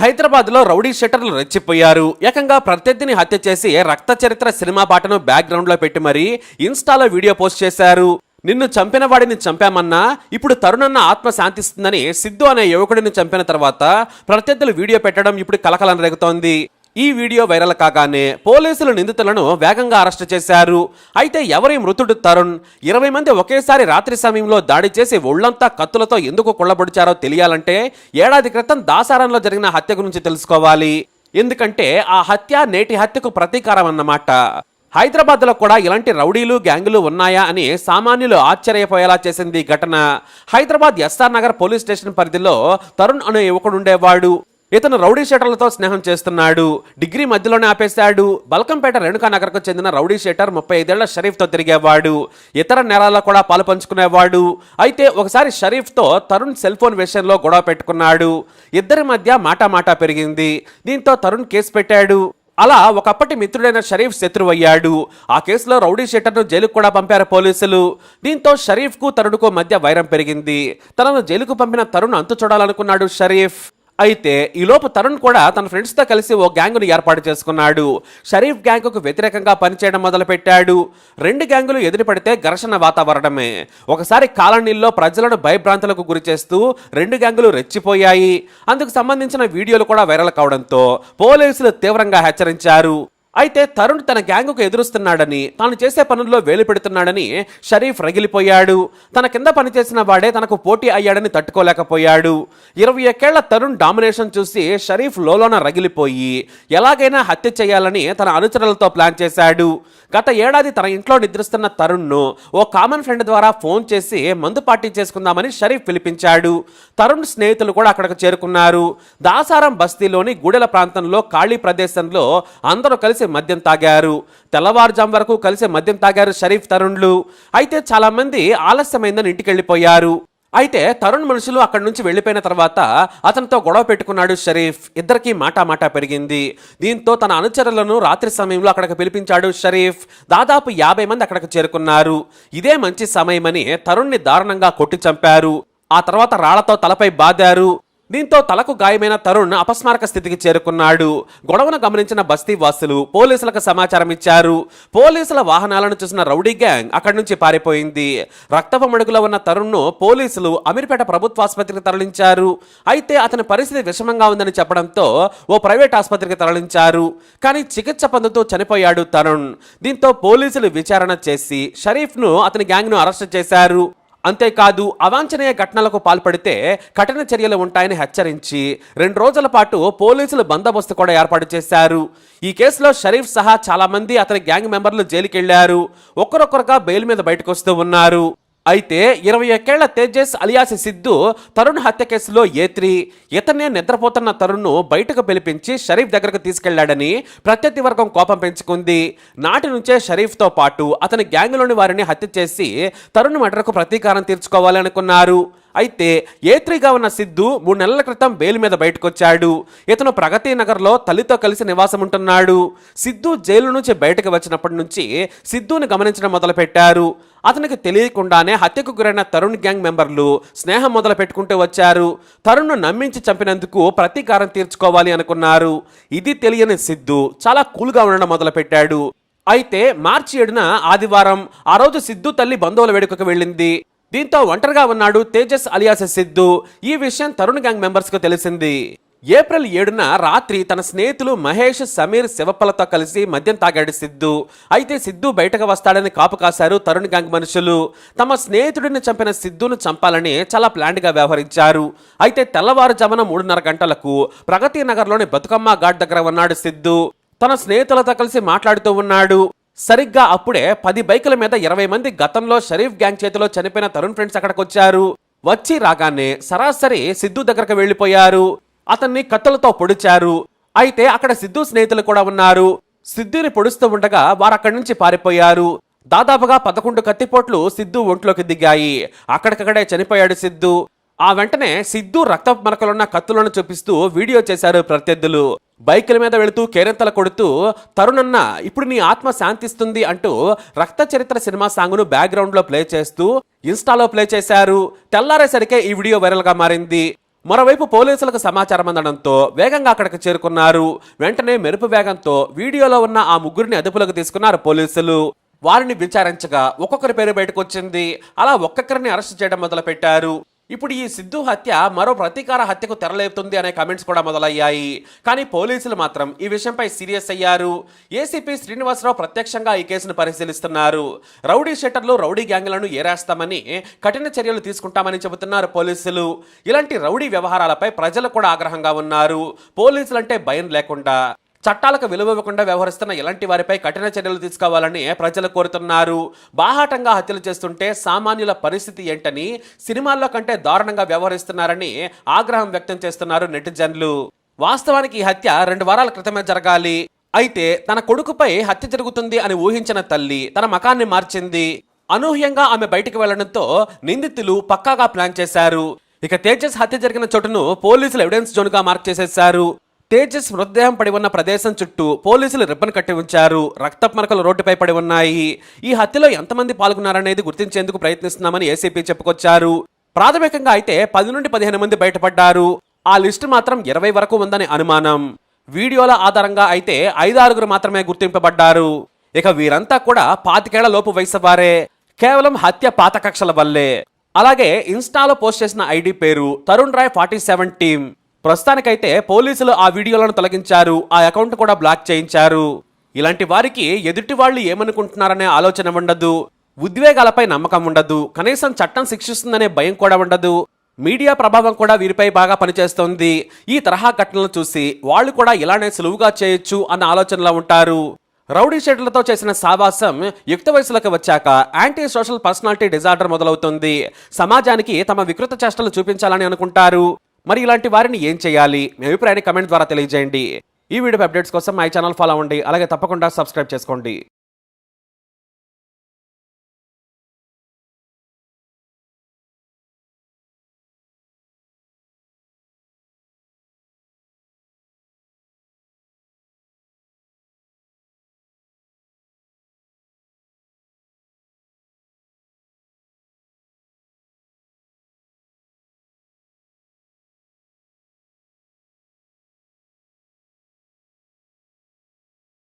హైదరాబాద్లో రౌడీ షెటర్లు రెచ్చిపోయారు. ఏకంగా ప్రత్యర్థిని హత్య చేసి రక్త చరిత్ర సినిమా పాటను బ్యాక్గ్రౌండ్లో పెట్టి మరీ ఇన్స్టాలో వీడియో పోస్ట్ చేశారు. నిన్ను చంపిన వాడిని చంపామన్నా ఇప్పుడు తరుణన్న ఆత్మ శాంతిస్తుందని సిద్ధు అనే యువకుడిని చంపిన తర్వాత ప్రత్యర్థులు వీడియో పెట్టడం ఇప్పుడు కలకలం రేగుతోంది. ఈ వీడియో వైరల్ కాగానే పోలీసులు నిందితులను వేగంగా అరెస్టు చేశారు. అయితే ఎవరి మృతుడు తరుణ్? ఇరవై మంది ఒకేసారి రాత్రి సమయంలో దాడి చేసి ఒళ్ళంతా కత్తులతో ఎందుకు కొల్లబొడిచారో తెలియాలంటే ఏడాది క్రితం దాసారంలో జరిగిన హత్య గురించి తెలుసుకోవాలి. ఎందుకంటే ఆ హత్య నేటి హత్యకు ప్రతీకారం అన్నమాట. హైదరాబాద్లో కూడా ఇలాంటి రౌడీలు గ్యాంగులు ఉన్నాయా అని సామాన్యులు ఆశ్చర్యపోయేలా చేసింది ఈ ఘటన. Hyderabad S R Nagar police station పరిధిలో తరుణ్ అనే యువకుడు ఉండేవాడు. ఇతను రౌడీ షేటర్లతో స్నేహం చేస్తున్నాడు డిగ్రీ మధ్యలోనే ఆపేశాడు. బల్కంపేట రేణుకా నగర్కు చెందిన రౌడీ షేటర్ ముప్పై ఐదేళ్ళ షరీఫ్తో తిరిగేవాడు. ఇతర నేరాల్లో కూడా పాలు పంచుకునేవాడు. అయితే ఒకసారి షరీఫ్తో తరుణ్ సెల్ ఫోన్ విషయంలో గొడవ పెట్టుకున్నాడు. ఇద్దరి మధ్య మాటా మాటా పెరిగింది. దీంతో తరుణ్ కేసు పెట్టాడు. అలా ఒకప్పటి మిత్రుడైన షరీఫ్ శత్రువయ్యాడు. ఆ కేసులో రౌడీ షెట్టర్ను జైలుకు కూడా పంపారు పోలీసులు. దీంతో షరీఫ్కు తరుణ్కు మధ్య వైరం పెరిగింది. తనను జైలుకు పంపిన తరుణ్ అంతు చూడాలనుకున్నాడు షరీఫ్. అయితే ఈలోపు తరుణ్ కూడా తన ఫ్రెండ్స్తో కలిసి ఓ గ్యాంగును ఏర్పాటు చేసుకున్నాడు. షరీఫ్ గ్యాంగుకు వ్యతిరేకంగా పనిచేయడం మొదలుపెట్టాడు. రెండు గ్యాంగులు ఎదురుపడితే ఘర్షణ వాతావరణమే. ఒకసారి కాలనీల్లో ప్రజలను భయభ్రాంతులకు గురి చేస్తూ రెండు గ్యాంగులు రెచ్చిపోయాయి. అందుకు సంబంధించిన వీడియోలు కూడా వైరల్ కావడంతో పోలీసులు తీవ్రంగా హెచ్చరించారు. అయితే తరుణ్ తన గ్యాంగుకు ఎదురుస్తున్నాడని తాను చేసే పనుల్లో వేలు పెడుతున్నాడని షరీఫ్ రగిలిపోయాడు. తన కింద పనిచేసిన వాడే తనకు పోటీ అయ్యాడని తట్టుకోలేకపోయాడు. ఇరవై ఒక్కేళ్ళ తరుణ్ డామినేషన్ చూసి షరీఫ్ లోలోన రగిలిపోయి ఎలాగైనా హత్య చేయాలని తన అనుచరులతో ప్లాన్ చేశాడు. గత ఏడాది తన ఇంట్లో నిద్రిస్తున్న తరుణ్ను ఓ కామన్ ఫ్రెండ్ ద్వారా ఫోన్ చేసి మందు పార్టీ చేసుకుందామని షరీఫ్ పిలిపించాడు. తరుణ్ స్నేహితులు కూడా అక్కడికి చేరుకున్నారు. దాసారం బస్తీలోని గుడెల ప్రాంతంలో ఖాళీ ప్రదేశంలో అందరూ కలిసి మద్యం తాగారు. తెల్లవారుజాం వరకు కలిసి మద్యం తాగారు షరీఫ్ తరుణ్లు. అయితే చాలా మంది ఆలస్యమైందని ఇంటికి వెళ్ళిపోయారు అయితే తరుణ్ మనుషులు అక్కడి నుంచి వెళ్ళిపోయిన తర్వాత అతనితో గొడవ పెట్టుకున్నాడు షరీఫ్. ఇద్దరికీ మాటా మాటా పెరిగింది. దీంతో తన అనుచరులను రాత్రి సమయంలో అక్కడికి పిలిపించాడు షరీఫ్. దాదాపు యాభై మంది అక్కడికి చేరుకున్నారు. ఇదే మంచి సమయమని తరుణ్ని దారుణంగా కొట్టి చంపారు. ఆ తర్వాత రాళ్ళతో తలపై బాదారు. దీంతో తలకు గాయమైన తరుణ్ అపస్మారక స్థితికి చేరుకున్నాడు. గొడవను గమనించిన బస్తీ వాసులు పోలీసులకు సమాచారం ఇచ్చారు. పోలీసుల వాహనాలను చూసిన రౌడీ గ్యాంగ్ అక్కడి నుంచి పారిపోయింది. రక్తపు మడుగులో ఉన్న తరుణ్ను పోలీసులు అమీర్పేట ప్రభుత్వాసుపత్రికి తరలించారు. అయితే అతని పరిస్థితి విషమంగా ఉందని చెప్పడంతో ఓ ప్రైవేట్ ఆసుపత్రికి తరలించారు. కానీ చికిత్స పొందుతూ చనిపోయాడు తరుణ్. దీంతో పోలీసులు విచారణ చేసి షరీఫ్ను అతని గ్యాంగ్ను అరెస్ట్ చేశారు. అంతేకాదు అవాంఛనీయ ఘటనలకు పాల్పడితే కఠిన చర్యలు ఉంటాయని హెచ్చరించి రెండు రోజుల పాటు పోలీసులు బందోబస్తు కూడా ఏర్పాటు చేశారు. ఈ కేసులో షరీఫ్ సహా చాలా మంది అతని గ్యాంగ్ మెంబర్లు జైలుకెళ్ళారు. ఒక్కరొక్కరుగా బెయిల్ మీద బయటకు వస్తూ ఉన్నారు. అయితే ఇరవై ఒకేళ్ళ తేజస్ అలియాసి సిద్ధు తరుణ్ హత్య కేసులో ఏత్రి. ఇతనే నిద్రపోతున్న తరుణ్ను బయటకు పిలిపించి షరీఫ్ దగ్గరకు తీసుకెళ్ళాడని ప్రత్యర్థి వర్గం కోపం పెంచుకుంది. నాటి నుంచే షరీఫ్తో పాటు అతని గ్యాంగ్లోని వారిని హత్య చేసి తరుణ్ మటరకు ప్రతీకారం తీర్చుకోవాలనుకున్నారు. అయితే ఏత్రిగా ఉన్న సిద్ధు మూడు నెలల క్రితం బెయిల్ మీద బయటకొచ్చాడు. ఇతను ప్రగతి నగర్లో తల్లితో కలిసి నివాసం ఉంటున్నాడు సిద్ధు జైలు నుంచి బయటకు వచ్చినప్పటి నుంచి సిద్ధుని గమనించడం మొదలుపెట్టారు. అతనికి తెలియకుండానే హత్యకు గురైన తరుణ్ గ్యాంగ్ మెంబర్లు స్నేహం మొదలు పెట్టుకుంటూ వచ్చారు. తరుణ్ను నమ్మించి చంపినందుకు ప్రతీకారం తీర్చుకోవాలి అనుకున్నారు. ఇది తెలియని సిద్ధు చాలా కూల్గా ఉండడం మొదలుపెట్టాడు. అయితే మార్చి ఏడున ఆదివారం ఆ రోజు సిద్ధు తల్లి బంధువుల వేడుకకు వెళ్ళింది. దీంతో ఒంటరిగా ఉన్నాడు తేజస్ అలియాస్ సిద్ధు. ఈ విషయం తరుణ్ గ్యాంగ్ మెంబర్స్కు తెలిసింది. ఏప్రిల్ ఏడున రాత్రి తన స్నేహితులు మహేష్ సమీర్ శివప్పలతో కలిసి మద్యం తాగాడు సిద్ధు. అయితే సిద్ధు బయటకు వస్తాడని కాపు కాశారు తరుణ్ గ్యాంగ్ మనుషులు. తమ స్నేహితుడిని చంపిన సిద్ధును చంపాలని చాలా ప్లాండ్గా వ్యవహరించారు. అయితే తెల్లవారుజామున మూడున్నర గంటలకు ప్రగతి నగర్లోని బతుకమ్మ ఘాట్ దగ్గర ఉన్నాడు సిద్ధు. తన స్నేహితులతో కలిసి మాట్లాడుతూ ఉన్నాడు. సరిగ్గా అప్పుడే పది బైకుల మీద ఇరవై మంది గతంలో షరీఫ్ గ్యాంగ్ చేతిలో చనిపోయిన తరుణ్ ఫ్రెండ్స్ అక్కడికి వచ్చారు వచ్చి రాగానే సరాసరి సిద్ధు దగ్గరకు వెళ్ళిపోయారు. అతన్ని కత్తులతో పొడిచారు. అయితే అక్కడ సిద్ధు స్నేహితులు కూడా ఉన్నారు. సిద్ధుని పొడుస్తూ ఉండగా వారు అక్కడి నుంచి పారిపోయారు. దాదాపుగా పదకొండు కత్తిపోట్లు సిద్ధు ఒంట్లోకి దిగాయి. అక్కడికక్కడే చనిపోయాడు సిద్ధు. ఆ వెంటనే సిద్ధు రక్త మరకలున్న కత్తులను చూపిస్తూ వీడియో చేశారు ప్రత్యర్థులు. బైకుల మీద వెళుతూ కేరింతలు కొడుతూ తరుణన్న ఇప్పుడు నీ ఆత్మ శాంతిస్తుంది అంటూ రక్త చరిత్ర సినిమా సాంగ్ను బ్యాక్గ్రౌండ్లో ప్లే చేస్తూ ఇన్స్టాలో ప్లే చేశారు. తెల్లారేసరికే ఈ వీడియో వైరల్గా మారింది. మరోవైపు పోలీసులకు సమాచారం అందడంతో వేగంగా అక్కడికి చేరుకున్నారు. వెంటనే మెరుపు వేగంతో వీడియోలో ఉన్న ఆ ముగ్గురిని అదుపులోకి తీసుకున్నారు పోలీసులు. వారిని విచారించగా ఒక్కొక్కరి పేరు బయటకు వచ్చింది అలా ఒక్కొక్కరిని అరెస్ట్ చేయడం మొదలుపెట్టారు. ఇప్పుడు ఈ సిద్ధు హత్య మరో ప్రతీకార హత్యకు తెరలేపుతుంది అనే కామెంట్స్ కూడా మొదలయ్యాయి. కానీ పోలీసులు మాత్రం ఈ విషయంపై సీరియస్ అయ్యారు. ఏసీపీ శ్రీనివాసరావు ప్రత్యక్షంగా ఈ కేసును పరిశీలిస్తున్నారు. రౌడీ షెటర్లు రౌడీ గ్యాంగ్లను ఏరేస్తామని కఠిన చర్యలు తీసుకుంటామని చెబుతున్నారు పోలీసులు. ఇలాంటి రౌడీ వ్యవహారాలపై ప్రజలు కూడా ఆగ్రహంగా ఉన్నారు. పోలీసులంటే భయం లేకుండా. చట్టాలకు విలువ ఇవ్వకుండా వ్యవహరిస్తున్న ఇలాంటి వారిపై కఠిన చర్యలు తీసుకోవాలని ప్రజలు కోరుతున్నారు. బాహాటంగా హత్యలు చేస్తుంటే సామాన్యుల పరిస్థితి ఏంటని సినిమాల్లో కంటే దారుణంగా వ్యవహరిస్తున్నారని ఆగ్రహం వ్యక్తం చేస్తున్నారు నెటిజన్లు. వాస్తవానికి ఈ హత్య రెండు వారాల క్రితమే జరగాలి. అయితే తన కొడుకుపై హత్య జరుగుతుంది అని ఊహించిన తల్లి తన మకాన్ని మార్చింది. అనూహ్యంగా ఆమె బయటికి వెళ్ళడంతో నిందితులు పక్కాగా ప్లాన్ చేశారు. ఇక తేజస్ హత్య జరిగిన చోటును పోలీసులు ఎవిడెన్స్ జోన్గా మార్క్ చేసేశారు. తేజస్ మృతదేహం పడి ఉన్న ప్రదేశం చుట్టూ పోలీసులు రిబ్బన్ కట్టి ఉంచారు. రక్తపు మరకలు రోడ్డుపై పడి ఉన్నాయి. ఈ హత్యలో ఎంతమంది పాల్గొన్నారనేది గుర్తించేందుకు ప్రయత్నిస్తున్నామని ఏసీపీ చెప్పుకొచ్చారు. ప్రాథమికంగా అయితే పది నుండి పదిహేను మంది బయటపడ్డారు. ఆ లిస్టు మాత్రం ఇరవై వరకు ఉందని అనుమానం. వీడియోల ఆధారంగా అయితే ఐదారుగురు మాత్రమే గుర్తింపబడ్డారు. ఇక వీరంతా కూడా పాతికేళ్ళ లోపు వయసు వారే కేవలం హత్య పాత కక్షల వల్లే. అలాగే ఇన్స్టాలో పోస్ట్ చేసిన ఐడి పేరు Tarun Roy forty seven team. ప్రస్తుతానికైతే పోలీసులు ఆ వీడియోలను తొలగించారు. ఆ అకౌంట్ కూడా బ్లాక్ చేయించారు. ఇలాంటి వారికి ఎదుటి వాళ్ళు ఏమనుకుంటున్నారనే ఆలోచన ఉండదు. ఉద్వేగాలపై నమ్మకం ఉండదు. కనీసం చట్టం శిక్షిస్తుందనే భయం కూడా ఉండదు. మీడియా ప్రభావం కూడా వీరిపై బాగా పనిచేస్తోంది. ఈ తరహా ఘటనలు చూసి వాళ్ళు కూడా ఇలానే సులువుగా చేయొచ్చు అన్న ఆలోచనలో ఉంటారు. రౌడీ షెడ్లతో చేసిన సావాసం యుక్త వయసులకు వచ్చాక యాంటీ సోషల్ పర్సనాలిటీ డిజార్డర్ మొదలవుతుంది. సమాజానికి తమ వికృత చేష్టలు చూపించాలని అనుకుంటారు. మరి ఇలాంటి వారిని ఏం చేయాలి? మీ అభిప్రాయాన్ని కమెంట్ ద్వారా తెలియజేయండి. ఈ వీడియో అప్డేట్స్ కోసం మై ఛానల్ ఫాలో అవ్వండి. అలాగే తప్పకుండా సబ్స్క్రైబ్ చేసుకోండి.